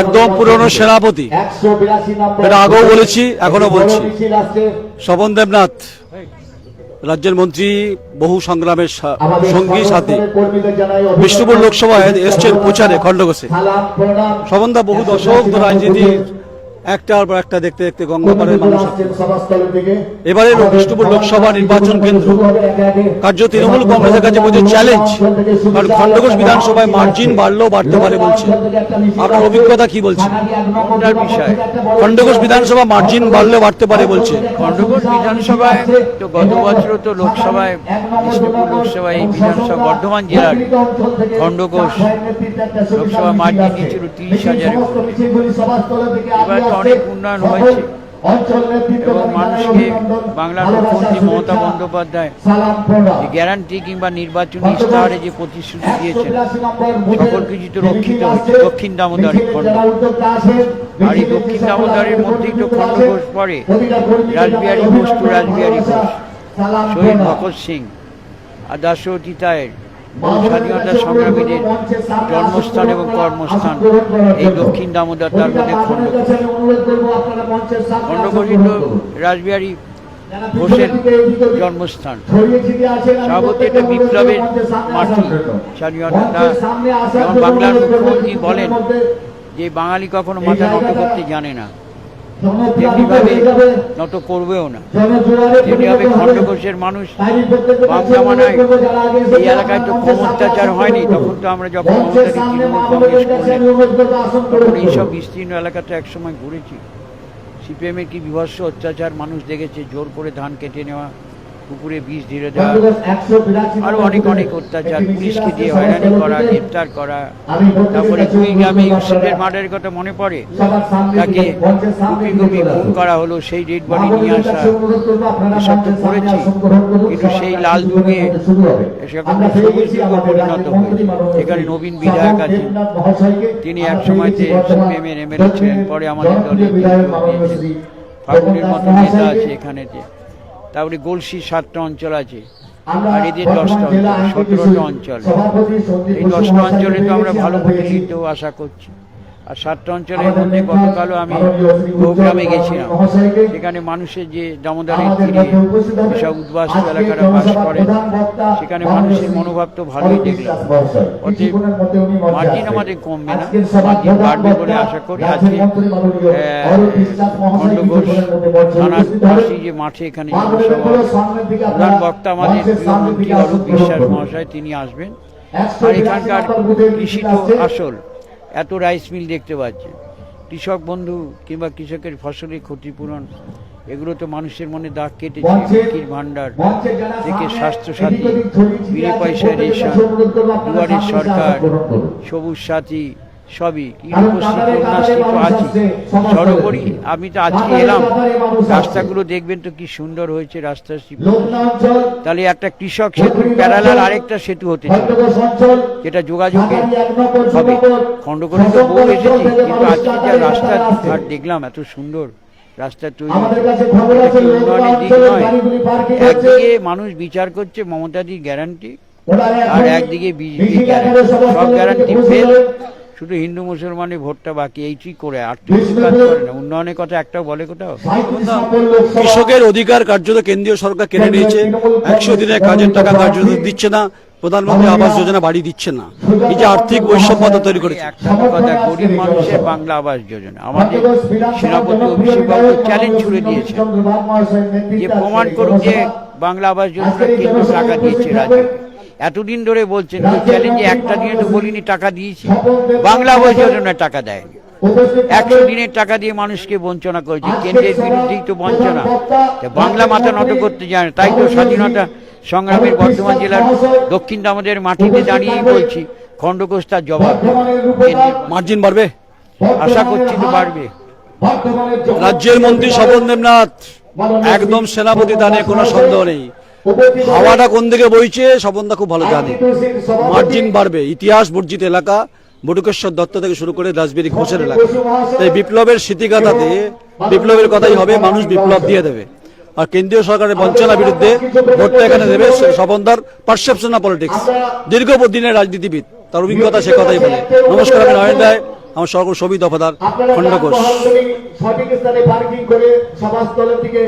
একদম পুরনো সেনাপতি। এটা আগেও বলেছি, এখনও বলছি। স্বপন দেবনাথ রাজ্যের মন্ত্রী বহু সংগ্রামের সঙ্গী সাথে। বিষ্ণুপুর লোকসভায় এসছেন প্রচারে খণ্ডঘোষে স্বপনদা বহু দশক ধরে রাজনীতি একটার পর একটা দেখতে দেখতে গঙ্গাপাড়ের মানুষ। এবারের বিষ্ণুপুর লোকসভা নির্বাচন কেন্দ্র। কার্য তৃণমূল কংগ্রেসের কাছে বলছে চ্যালেঞ্জ কারণ খণ্ডঘোষ বিধানসভায় মার্জিন বাড়লেও বাড়তে পারে বলছে। আপনার অভিজ্ঞতা কি বলছে? বিষয়? খণ্ডঘোষ বিধানসভা মার্জিন বাড়লে বাড়তে পারে বলছে। খণ্ডঘোষ বিধানসভায় তো গত বছর তো লোকসভায় বিষ্ণুপুর লোকসভায় এই বিধানসভা বর্ধমান জেলার খণ্ডঘোষ লোকসভা মার্জিন দিয়েছিল তিরিশ হাজারের এবার অনেক উন্নয়ন হয়েছে। এবং মানুষকে বাংলার মুখ্যমন্ত্রী মমতা বন্দ্যোপাধ্যায় গ্যারান্টি কিংবা নির্বাচনী ইস্তাহারে যে প্রতিশ্রুতি দিয়েছেন সকল কিছু তো রক্ষিত হচ্ছে দক্ষিণ দামোদরের খণ্ড। আর এই দক্ষিণ দামোদরের মধ্যেই তো খণ্ডঘোষ পড়ে। রাসবিহারী ঘোষ তো রাসবিহারী ঘোষ শহীদ ভগৎ সিং আর দাসরথী তায়ের। স্বাধীনতা সংগ্রামীদের জন্মস্থান এবং কর্মস্থান এই দক্ষিণ দামোদর তার মধ্যে খণ্ডঘোষই তো রাসবিহারী ঘোষের জন্মস্থান। সভাপতি একটা বিপ্লবের মাটি স্বাধীনতা যেমন বাংলার মুখ্যমন্ত্রী বলেন, যে বাঙালি কখনো মাথা নত করতে জানে না। নত করবেও না। খণ্ডঘোষের মানুষ বাম জামানায় এই এলাকায় তো কম অত্যাচার হয়নি তখন তো আমরা যখন তখন এইসব বিস্তীর্ণ এলাকাতে একসময় ঘুরেছি। সিপিএমের কি বিভৎস অত্যাচার মানুষ দেখেছে জোর করে ধান কেটে নেওয়া পুকুরে বিষ ধীরে দেওয়া আরও অনেক অনেক অত্যাচার পুলিশকে দিয়ে হয়রানি করা গ্রেপ্তার করা। তারপরে কুড়িগ্রামে ইউসুফের মার্ডারের কথা মনে পড়ে? তাকে কুপি খুন করা হলো সেই ডেড বডি নিয়ে আসা এসব তো করেছি। কিন্তু সেই লাল দুর্গে সেখানে সবুজ দুর্গ পরিণত হয়েছে এখানে নবীন বিধায়ক আছেন। তিনি এক সময়তে সিপিএমের এমএলএ ছিলেন পরে আমাদের দলে ফাগুনের মতো নেতা আছে এখানেতে। তারপরে গলসি সাতটা অঞ্চল আছে। আর এদের দশটা অঞ্চল সতেরোটা অঞ্চল। এই দশটা অঞ্চলে তো আমরা ভালো প্রতিনিধিত্ব আশা করছি। আর সাতটা অঞ্চলের মধ্যে গতকালও আমি প্রোগ্রামে গেছিলাম। সেখানে মানুষের যে দামোদরের তীরে যেসব উদ্বাস্ত এলাকারা বাস করে সেখানে মানুষের মনোভাব তো ভালোই দেখলাম। অতএব মার্জিন আমাদের কমবে না। মার্জিন বাড়বে বলে আশা করি আজকে খণ্ডঘোষ থানার পাশেই যে মাঠে এখানে প্রধান বক্তা আমাদের প্রিয় মন্ত্রী অরূপ বিশ্বাস মহাশয় তিনি আসবেন। আর এখানকার কৃষি তো আসল। এত রাইস মিল দেখতে পাচ্ছেন কৃষক বন্ধু কিংবা কৃষকের ফসলের ক্ষতিপূরণ এগুলো তো মানুষের মনে দাগ কেটেছে লক্ষ্মীর ভাণ্ডার থেকে স্বাস্থ্যসাথী বিনা পয়সা রেশন দুয়ারের সরকার সবুজ সাথী সবই উপস্থিত তো আছে। সর্বোপরি আমি তো আজকে এলাম। রাস্তাগুলো দেখবেন তো কি সুন্দর হয়েছে রাস্তা তাহলে একটা কৃষক সেতু প্যারালাল আরেকটা সেতু হতে যেটা যোগাযোগে হবে। তো এসেছি কিন্তু আজকে যা রাস্তা ঘাট দেখলাম এত সুন্দর রাস্তা তৈরি উন্নয়নের দিক নয়। একদিকে মানুষ বিচার করছে মমতাদির গ্যারান্টি আর একদিকে বিজেপি সব গ্যারান্টি ফেল শুধু হিন্দু মুসলমানের ভোটটা বাকি এইটি করে? আর কাজ করে না। উন্নয়নের কথা একটাও বলে কোথাও? কৃষকের অধিকার কার্যত কেন্দ্রীয় সরকার কেড়ে নিয়েছে। একশো দিনের কাজের টাকা কার্যত দিচ্ছে না। প্রধানমন্ত্রী আবাস যোজনা বাড়ি দিচ্ছে না। এই যে আর্থিক বৈষম্যতা তৈরি করেছে। একটা কথা গরিব মানুষের বাংলা আবাস যোজনা। আমাদের সেনাপতি অভিষেক বাবু চ্যালেঞ্জ ছুড়ে দিয়েছে। যে প্রমাণ করুক যে বাংলা আবাস যোজনা কেন্দ্র টাকা দিয়েছে রাজ্যকে এতদিন ধরে বলছেন চ্যালেঞ্জে একটা দিনে তো বলিনি টাকা দিয়েছি। বাংলা আবাস যোজনায় টাকা দেয়নি। একশো দিনের টাকা দিয়ে মানুষকে বঞ্চনা করেছে। কেন্দ্রের বিরুদ্ধেই তো বঞ্চনা। বাংলা মাথা নত করতে যায় না। তাই তো স্বাধীনতা সংগ্রামের বর্ধমান জেলার দক্ষিণ দামোদের মাটিতে দাঁড়িয়েই বলছি খণ্ডঘোষ তার জবাব মার্জিন বাড়বে। আশা করছি তো বাড়বে। রাজ্যের মন্ত্রী স্বপন দেবনাথ একদম সেনাপতি দানে কোনো সন্দেহ নেই। হাওয়াটা কোন দিকে বইছে, স্বপনদা খুব ভালো জানে। মার্জিন বাড়বে। ইতিহাস বর্জিত এলাকা, বটুকেশ্বর দত্ত থেকে শুরু করে রাজবেরি ঘোষের এলাকা। তাই বিপ্লবের স্মৃতিগাথাতে বিপ্লবের কথাই হবে, মানুষ বিপ্লব দিয়ে দেবে। আর কেন্দ্রীয় সরকারের বঞ্চনার বিরুদ্ধে ভোটটা এখানে দেবে স্বপনদার পারসেপশন পলিটিক্স। দীর্ঘ দিনের রাজনীতিবিদ, তার অভিজ্ঞতা সে কথাই বলে। নমস্কার, আমি নয়ন রায়, আমার সকল সবই দফাদার খণ্ডঘোষ সঠিক স্থানে পার্কিং করে সভাস্থলের দিকে